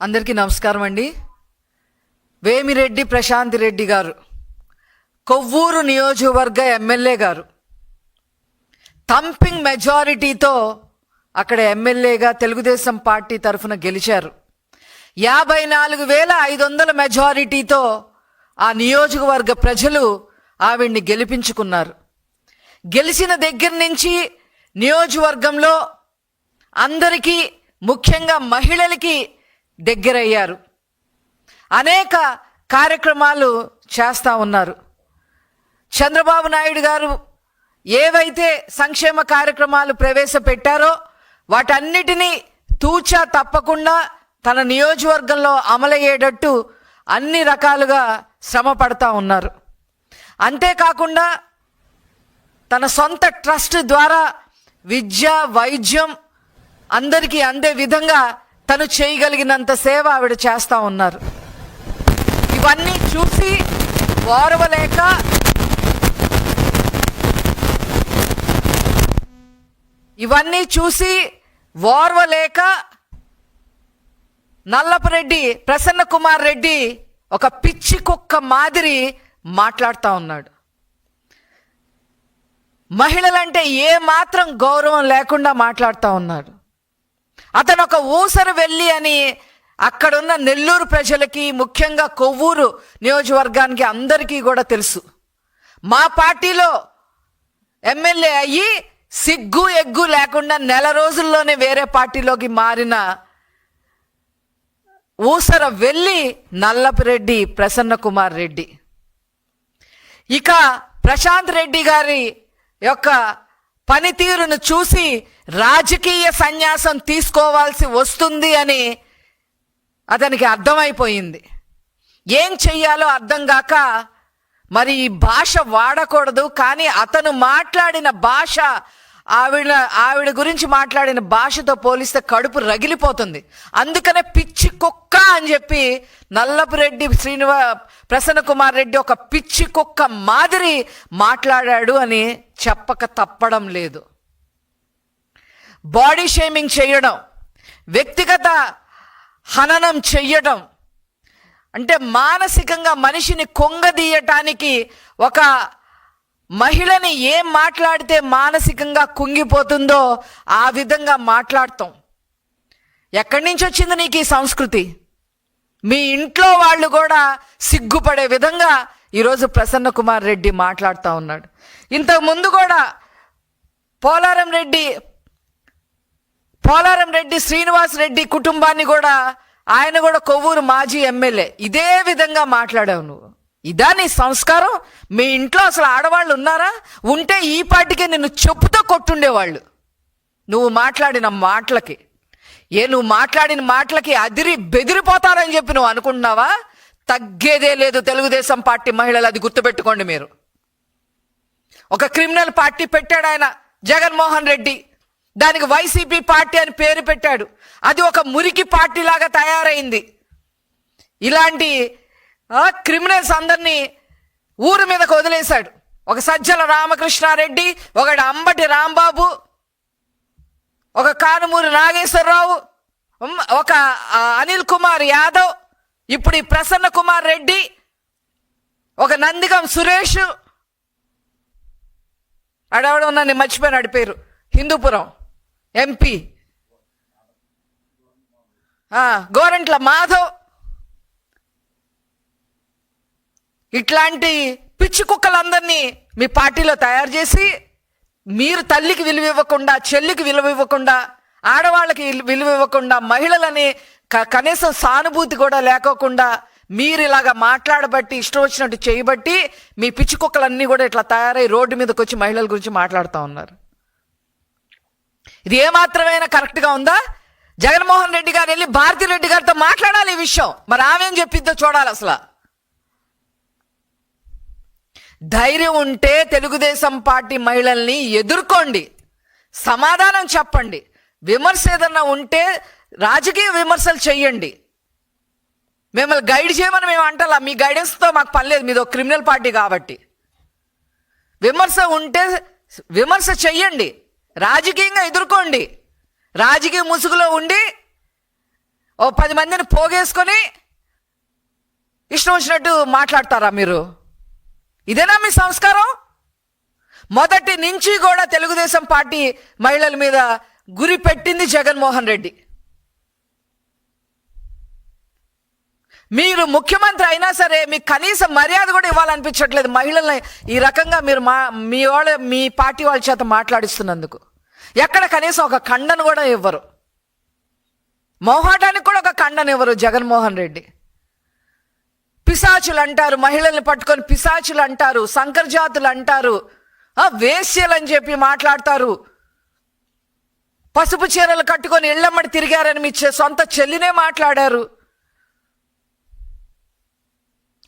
అందరికీ నమస్కారం అండి. వేమిరెడ్డి ప్రశాంత్ రెడ్డి గారు కొవ్వూరు నియోజకవర్గ ఎమ్మెల్యే గారు థంపింగ్ మెజారిటీతో అక్కడ ఎమ్మెల్యేగా తెలుగుదేశం పార్టీ తరఫున గెలిచారు. యాభై నాలుగు వేల ఐదు వందల మెజారిటీతో ఆ నియోజకవర్గ ప్రజలు ఆవిడ్ని గెలిపించుకున్నారు. గెలిచిన దగ్గర నుంచి నియోజకవర్గంలో అందరికీ ముఖ్యంగా మహిళలకి దగ్గరయ్యారు. అనేక కార్యక్రమాలు చేస్తూ ఉన్నారు. చంద్రబాబు నాయుడు గారు ఏవైతే సంక్షేమ కార్యక్రమాలు ప్రవేశపెట్టారో వాటన్నిటినీ తూచా తప్పకుండా తన నియోజకవర్గంలో అమలయ్యేటట్టు అన్ని రకాలుగా శ్రమ పడతా ఉన్నారు. అంతేకాకుండా తన సొంత ట్రస్ట్ ద్వారా విద్య వైద్యం అందరికీ అందే విధంగా తను చేయగలిగినంత సేవ ఆవిడ చేస్తూ ఉన్నారు. ఇవన్నీ చూసి ఓర్వలేక ఇవన్నీ చూసి ఓర్వలేక నల్లపరెడ్డి ప్రసన్న కుమార్ రెడ్డి ఒక పిచ్చి కుక్క మాదిరి మాట్లాడుతూ ఉన్నాడు. మహిళలంటే ఏ మాత్రం గౌరవం లేకుండా మాట్లాడుతూ ఉన్నాడు అతను ఒక ఊసరు వెళ్ళి అని అక్కడున్న నెల్లూరు ప్రజలకి ముఖ్యంగా కొవ్వూరు నియోజకవర్గానికి అందరికీ కూడా తెలుసు. మా పార్టీలో ఎమ్మెల్యే అయ్యి సిగ్గు ఎగ్గు లేకుండా నెల రోజుల్లోనే వేరే పార్టీలోకి మారిన ఊసర వెళ్ళి నల్లపిరెడ్డి ప్రసన్న కుమార్ రెడ్డి. ఇక ప్రశాంత్ రెడ్డి గారి యొక్క పనితీరును చూసి రాజకీయ సన్యాసం తీసుకోవాల్సి వస్తుంది అని అతనికి అర్థమైపోయింది. ఏం చెయ్యాలో అర్థం కాక మరి ఈ భాష వాడకూడదు కానీ అతను మాట్లాడిన భాష ఆవిడ ఆవిడ గురించి మాట్లాడిన భాషతో పోలిస్తే కడుపు రగిలిపోతుంది. అందుకనే పిచ్చి కుక్క అని చెప్పి నల్లపురెడ్డి శ్రీనివా ప్రసన్న కుమార్ రెడ్డి ఒక పిచ్చి కుక్క మాదిరి మాట్లాడాడు అని చెప్పక తప్పడం లేదు. బాడీ షేమింగ్ చేయడం వ్యక్తిగత హననం చెయ్యడం. అంటే మానసికంగా మనిషిని కొంగదీయటానికి ఒక మహిళని ఏం మాట్లాడితే మానసికంగా కుంగిపోతుందో ఆ విధంగా మాట్లాడతాం. ఎక్కడి నుంచి వచ్చింది నీకు ఈ సంస్కృతి? మీ ఇంట్లో వాళ్ళు కూడా సిగ్గుపడే విధంగా ఈరోజు ప్రసన్న కుమార్ రెడ్డి మాట్లాడుతూ ఉన్నాడు. ఇంతకుముందు కూడా పోలారం రెడ్డి పోలారం రెడ్డి శ్రీనివాస్ రెడ్డి కుటుంబాన్ని కూడా ఆయన కూడా కొవ్వూరు మాజీ ఎమ్మెల్యే. ఇదే విధంగా మాట్లాడావు నువ్వు. ఇదా నీ సంస్కారం? మీ ఇంట్లో అసలు ఆడవాళ్ళు ఉన్నారా? ఉంటే ఈ పాటికే నిన్ను చెప్పుతో కొట్టుండేవాళ్ళు. నువ్వు మాట్లాడిన మాటలకి ఏ నువ్వు మాట్లాడిన మాటలకి అదిరి బెదిరిపోతారని చెప్పి నువ్వు అనుకుంటున్నావా? తగ్గేదే లేదు తెలుగుదేశం పార్టీ మహిళలు అది గుర్తుపెట్టుకోండి మీరు. ఒక క్రిమినల్ పార్టీ పెట్టాడు ఆయన జగన్మోహన్ రెడ్డి. దానికి వైసీపీ పార్టీ అని పేరు పెట్టాడు. అది ఒక మురికి పార్టీ లాగా తయారైంది. ఇలాంటి క్రిమినల్స్ అందరినీ ఊరు మీదకు వదిలేశాడు. ఒక సజ్జల రామకృష్ణారెడ్డి ఒకడు అంబటి రాంబాబు ఒక కానుమూరి నాగేశ్వరరావు ఒక అనిల్ కుమార్ యాదవ్ ఇప్పుడు ఈ ప్రసన్న కుమార్ రెడ్డి ఒక నందిగం సురేష్. అడవడం నన్ను మర్చిపోయినాడు పేరు. హిందూపురం. ఎంపీ గోరంట్ల మాధవ్. ఇట్లాంటి పిచ్చి కుక్కలందరినీ మీ పార్టీలో తయారు చేసి మీరు తల్లికి విలువ ఇవ్వకుండా చెల్లికి విలువ ఇవ్వకుండా ఆడవాళ్ళకి విలువ ఇవ్వకుండా మహిళలని క- కనీసం సానుభూతి కూడా లేకోకుండా మీరు ఇలాగా మాట్లాడబట్టి ఇష్టం వచ్చినట్టు చేయబట్టి మీ పిచ్చి కుక్కలన్నీ కూడా ఇట్లా తయారై రోడ్డు మీదకి వచ్చి మహిళల గురించి మాట్లాడుతూ ఉన్నారు. ఇది ఏమాత్రమైనా కరెక్ట్గా ఉందా? జగన్మోహన్ రెడ్డి గారు వెళ్ళి భారతీ రెడ్డి గారితో మాట్లాడాలి ఈ విషయం. మరి ఆమె చెప్పిద్దో చూడాలి అసలు. ధైర్యం ఉంటే తెలుగుదేశం పార్టీ మహిళల్ని ఎదుర్కోండి. సమాధానం చెప్పండి. విమర్శ ఏదన్నా ఉంటే రాజకీయ విమర్శలు చెయ్యండి. మిమ్మల్ని గైడ్ చేయమని మేము అంటలా మీ గైడెన్స్తో మాకు పనిలేదు మీద క్రిమినల్ పార్టీ కాబట్టి. విమర్శ ఉంటే విమర్శ చెయ్యండి. రాజకీయంగా ఎదుర్కోండి. రాజకీయ ముసుగులో ఉండి ఓ పది మందిని పోగేసుకొని ఇష్టం వచ్చినట్టు మాట్లాడతారా మీరు? ఇదేనా మీ సంస్కారం? మొదటి నుంచి కూడా తెలుగుదేశం పార్టీ మహిళల మీద గురి పెట్టింది జగన్మోహన్ రెడ్డి. మీరు ముఖ్యమంత్రి అయినా సరే మీకు కనీసం మర్యాద కూడా ఇవ్వాలనిపించట్లేదు మహిళల్ని ఈ రకంగా మీరు మా మీ వాళ్ళ మీ పార్టీ వాళ్ళ చేత మాట్లాడిస్తున్నందుకు. ఎక్కడ కనీసం ఒక ఖండను కూడా ఇవ్వరు. మొహాటానికి కూడా ఒక ఖండను ఇవ్వరు జగన్మోహన్ రెడ్డి. పిశాచులు అంటారు మహిళల్ని పట్టుకొని పిశాచులు అంటారు సంకరజాతులు అంటారు. వేశ్యలు అని చెప్పి మాట్లాడతారు. పసుపు చీరలు కట్టుకొని ఇళ్ళమ్మడి తిరిగారని మీ సొంత చెల్లినే మాట్లాడారు.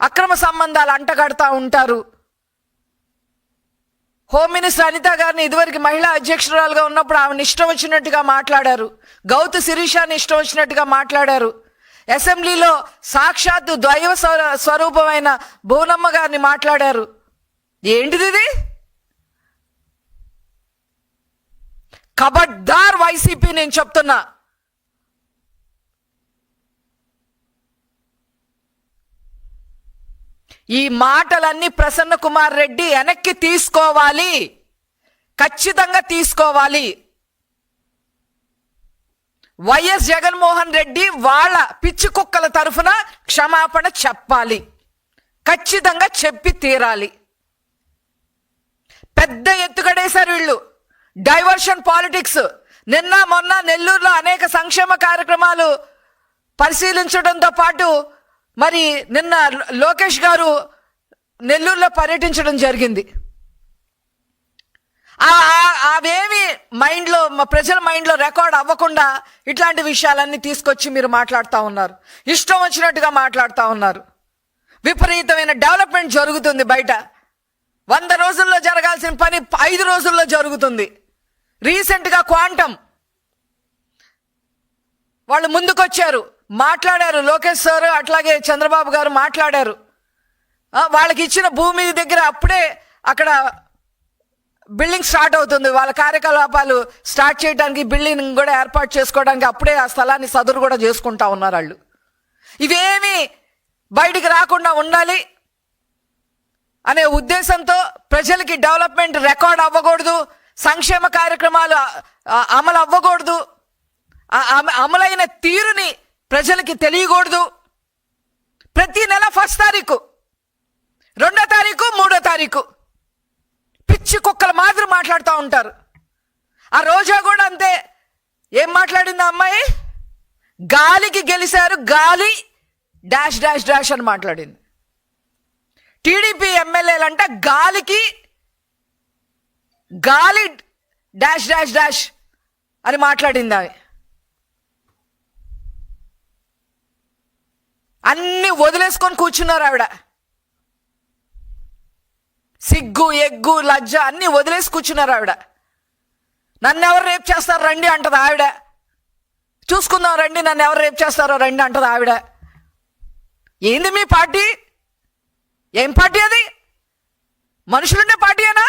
అక్రమ సంబంధాలు అంటగడతా ఉంటారు. హోమ్ మినిస్టర్ అనిత గారిని ఇదివరకు మహిళా అధ్యక్షురాలుగా ఉన్నప్పుడు ఆమెను ఇష్టం వచ్చినట్టుగా మాట్లాడారు. గౌతు శిరీషాని ఇష్టం వచ్చినట్టుగా మాట్లాడారు. అసెంబ్లీలో సాక్షాత్తు దైవ స్వర- స్వరూపమైన భువనమ్మ గారిని మాట్లాడారు. ఏంటిది ఇది? కబడ్దార్ వైసీపీ నేను చెప్తున్నా. ఈ మాటలన్నీ ప్రసన్న కుమార్ రెడ్డి వెనక్కి తీసుకోవాలి. ఖచ్చితంగా తీసుకోవాలి. వైఎస్ జగన్మోహన్ రెడ్డి వాళ్ళ పిచ్చి కుక్కల తరఫున క్షమాపణ చెప్పాలి. ఖచ్చితంగా చెప్పి తీరాలి. పెద్ద ఎత్తుగడేశారు వీళ్ళు. Diversion politics. నిన్న మొన్న నెల్లూరులో అనేక సంక్షేమ కార్యక్రమాలు పరిశీలించడంతో పాటు మరి నిన్న లోకేష్ గారు నెల్లూరులో పర్యటించడం జరిగింది. అవేమి మైండ్లో మా ప్రజల మైండ్లో రికార్డ్ అవ్వకుండా ఇట్లాంటి విషయాలన్నీ తీసుకొచ్చి మీరు మాట్లాడుతూ ఉన్నారు. ఇష్టం వచ్చినట్టుగా మాట్లాడుతూ ఉన్నారు. విపరీతమైన డెవలప్మెంట్ జరుగుతుంది బయట. వంద రోజుల్లో జరగాల్సిన పని ఐదు రోజుల్లో జరుగుతుంది. రీసెంట్గా క్వాంటమ్. వాళ్ళు ముందుకొచ్చారు. మాట్లాడారు. లోకేష్ సార్ అట్లాగే చంద్రబాబు గారు మాట్లాడారు. వాళ్ళకి ఇచ్చిన భూమి దగ్గర అప్పుడే అక్కడ బిల్డింగ్ స్టార్ట్ అవుతుంది. వాళ్ళ కార్యకలాపాలు స్టార్ట్ చేయడానికి బిల్డింగ్ కూడా ఏర్పాటు చేసుకోవడానికి అప్పుడే ఆ స్థలాన్ని సదురు కూడా చేసుకుంటా ఉన్నారు వాళ్ళు. ఇవేమి బయటికి రాకుండా ఉండాలి అనే ఉద్దేశంతో ప్రజలకి డెవలప్మెంట్ రికార్డ్ అవ్వకూడదు సంక్షేమ కార్యక్రమాలు అమలు అవ్వకూడదు. అమ- అమలైన తీరుని ప్రజలకి తెలియకూడదు. ప్రతి నెల ఫస్ట్ తారీఖు రెండో తారీఖు మూడో తారీఖు. పిచ్చి కుక్కల మాదిరి మాట్లాడుతూ ఉంటారు. ఆ రోజా కూడా అంతే. ఏం మాట్లాడింది అమ్మాయి? గాలికి గెలిచారు గాలి డాష్ డాష్ డాష్ అని మాట్లాడింది. టీడీపీ ఎమ్మెల్యేలంట గాలికి గాలి డాష్ డాష్ డాష్ అని మాట్లాడింది ఆమె. అన్నీ వదిలేసుకొని కూర్చున్నారు ఆవిడ. సిగ్గు ఎగ్గు లజ్జ అన్నీ వదిలేసి కూర్చున్నారు ఆవిడ. నన్ను ఎవరు రేపు చేస్తారు రండి అంటది ఆవిడ. చూసుకుందాం రండి నన్ను ఎవరు రేపు చేస్తారో రండి అంటది ఆవిడ. ఏంది మీ పార్టీ? ఏం పార్టీ అది? మనుషులుండే పార్టీయేనా?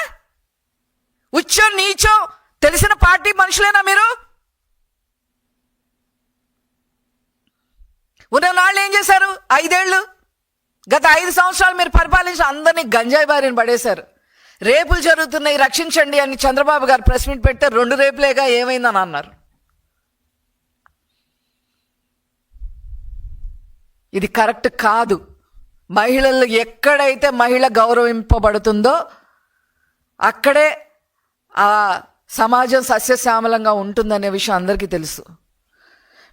ఉచ్చో నీచో తెలిసిన పార్టీ మనుషులేనా మీరు? ఉన్న నాళ్ళు ఏం చేశారు? ఐదేళ్ళు? గత ఐదు సంవత్సరాలు మీరు పరిపాలించి అందరినీ గంజాయి బారిన పడేశారు. రేపులు జరుగుతున్నాయి రక్షించండి అని చంద్రబాబు గారు ప్రెస్ మీట్ పెడితే రెండు రేపులేగా ఏమైందని అన్నారు. ఇది కరెక్ట్ కాదు. మహిళలు ఎక్కడైతే మహిళ గౌరవింపబడుతుందో అక్కడే ఆ సమాజం సస్యశ్యామలంగా ఉంటుందనే విషయం అందరికీ తెలుసు.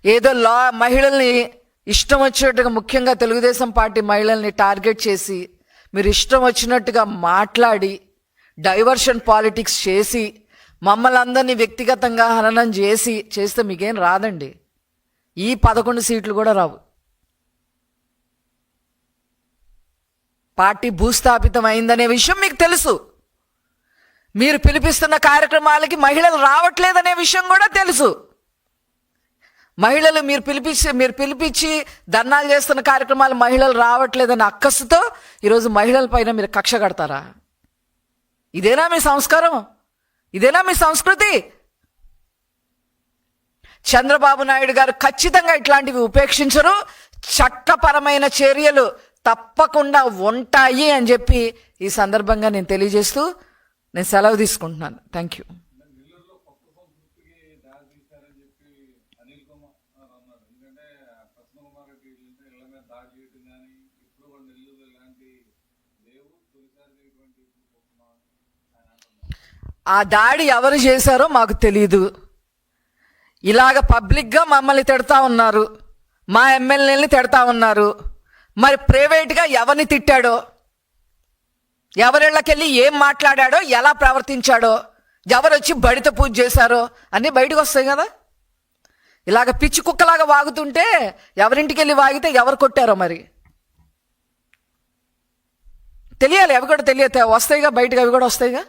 ఏదో లా మహిళల్ని ఇష్టం వచ్చినట్టుగా ముఖ్యంగా తెలుగుదేశం పార్టీ మహిళల్ని టార్గెట్ చేసి మీరు ఇష్టం వచ్చినట్టుగా మాట్లాడి డైవర్షన్ పాలిటిక్స్ చేసి మమ్మల్ని అందరినీ వ్యక్తిగతంగా హననం చేసి చేస్తే మీకేం రాదండి. ఈ పదకొండు సీట్లు కూడా రావు. పార్టీ భూస్థాపితం అయిందనే విషయం మీకు తెలుసు. మీరు పిలిపిస్తున్న కార్యక్రమాలకి మహిళలు రావట్లేదనే విషయం కూడా తెలుసు. మహిళలు మీరు పిలిపించి మీరు పిలిపించి ధర్నాలు చేస్తున్న కార్యక్రమాలు మహిళలు రావట్లేదని అక్కసుతో ఈరోజు మహిళల పైన మీరు కక్ష కడతారా? ఇదేనా మీ సంస్కారం? ఇదేనా మీ సంస్కృతి? చంద్రబాబు నాయుడు గారు ఖచ్చితంగా ఇట్లాంటివి ఉపేక్షించరు. చట్టపరమైన చర్యలు తప్పకుండా ఉంటాయి అని చెప్పి ఈ సందర్భంగా నేను తెలియజేస్తూ నేను సెలవు తీసుకుంటున్నాను. థ్యాంక్ యూ నెల్లూరులో కొత్త సంస్కృతికి దారి తీశారని చెప్పి అనిల్ కుమార్ అన్నారు ఎందుకంటే ప్రసన్న కుమార్ రెడ్డి ఇళ్ళ ఇళ్ళ మీద దాడి చేయడం కానీ ఇప్పుడు కూడా నెల్లూరు ఇలాంటి లేవు తొలిసారి ఇటువంటి ఆయన అంటున్నారు ఆ దాడి ఎవరు చేశారో మాకు తెలియదు ఇలాగ పబ్లిక్గా మమ్మల్ని తిడతా ఉన్నారు. మా ఎమ్మెల్యేని తిడతా ఉన్నారు. మరి ప్రైవేట్గా ఎవరిని తిట్టాడో? ఎవరిళ్ళకెళ్ళి ఏం మాట్లాడాడో? ఎలా ప్రవర్తించాడో? ఎవరు వచ్చి బడిత పూజ చేశారో? అన్నీ బయటకు వస్తాయి కదా. ఇలాగ పిచ్చి కుక్కలాగా వాగుతుంటే ఎవరింటికి వెళ్ళి వాగితే ఎవరు కొట్టారో మరి? తెలియాలి అవి కూడా తెలియతే వస్తాయిగా బయటకు అవి కూడా వస్తాయిగా?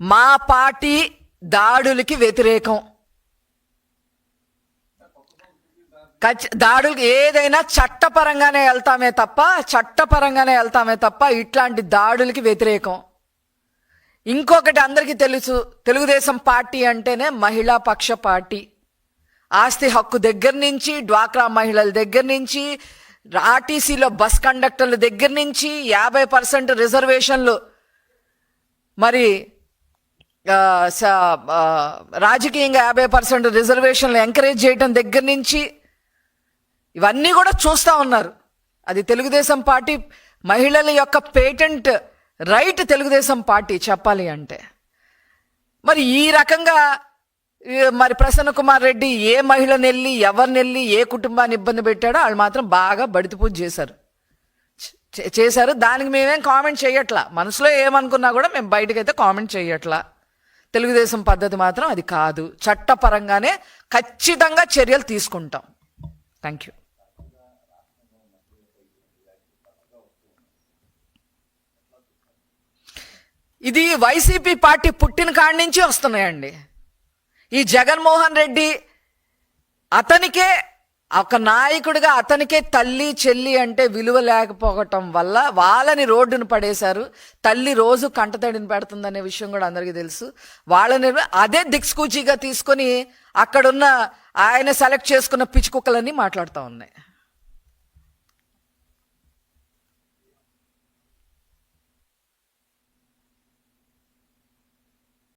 మా పార్టీ దాడులకి వ్యతిరేకం. ఖచ్చి- ఏదైనా చట్టపరంగానే వెళ్తామే తప్ప చట్టపరంగానే వెళ్తామే తప్ప ఇట్లాంటి దాడులకి వ్యతిరేకం. ఇంకొకటి అందరికీ తెలుసు తెలుగుదేశం పార్టీ అంటేనే మహిళా పక్ష పార్టీ. ఆస్తి హక్కు దగ్గర నుంచి డ్వాక్రా మహిళల దగ్గర నుంచి ఆర్టీసీలో బస్ కండక్టర్ల దగ్గర నుంచి యాభై పర్సెంట్ రిజర్వేషన్లు. మరి రాజకీయంగా యాభై పర్సెంట్ రిజర్వేషన్లు ఎంకరేజ్ చేయడం దగ్గర నుంచి ఇవన్నీ కూడా చూస్తూ ఉన్నారు. అది తెలుగుదేశం పార్టీ మహిళల యొక్క పేటెంట్ రైట్ తెలుగుదేశం పార్టీ చెప్పాలి అంటే. మరి ఈ రకంగా మరి ప్రసన్న కుమార్ రెడ్డి ఏ మహిళని వెళ్ళి ఎవరిని వెళ్ళి ఏ కుటుంబాన్ని ఇబ్బంది పెట్టాడో వాళ్ళు మాత్రం బాగా బడితి పూజ చేశారు. చేశారు. దానికి మేమేం కామెంట్ చేయట్లా? మనసులో ఏమనుకున్నా కూడా మేము బయటకైతే కామెంట్ చేయట్లా. తెలుగుదేశం పద్ధతి మాత్రం అది కాదు. చట్టపరంగానే ఖచ్చితంగా చర్యలు తీసుకుంటాం. థ్యాంక్ యూ ఇది వైసీపీ పార్టీ పుట్టిన కాడి నుంచి వస్తున్నాయండి. ఈ జగన్మోహన్ రెడ్డి అతనికే ఒక నాయకుడిగా అతనికే తల్లి చెల్లి అంటే విలువ లేకపోవటం వల్ల వాళ్ళని రోడ్డును పడేశారు. తల్లి రోజు కంటతడిని పెడుతుందనే విషయం కూడా అందరికీ తెలుసు. వాళ్ళని అదే దిక్స్కూచీగా తీసుకొని అక్కడున్న ఆయన సెలెక్ట్ చేసుకున్న పిచ్చి కుక్కలన్నీ మాట్లాడుతూ ఉన్నాయి.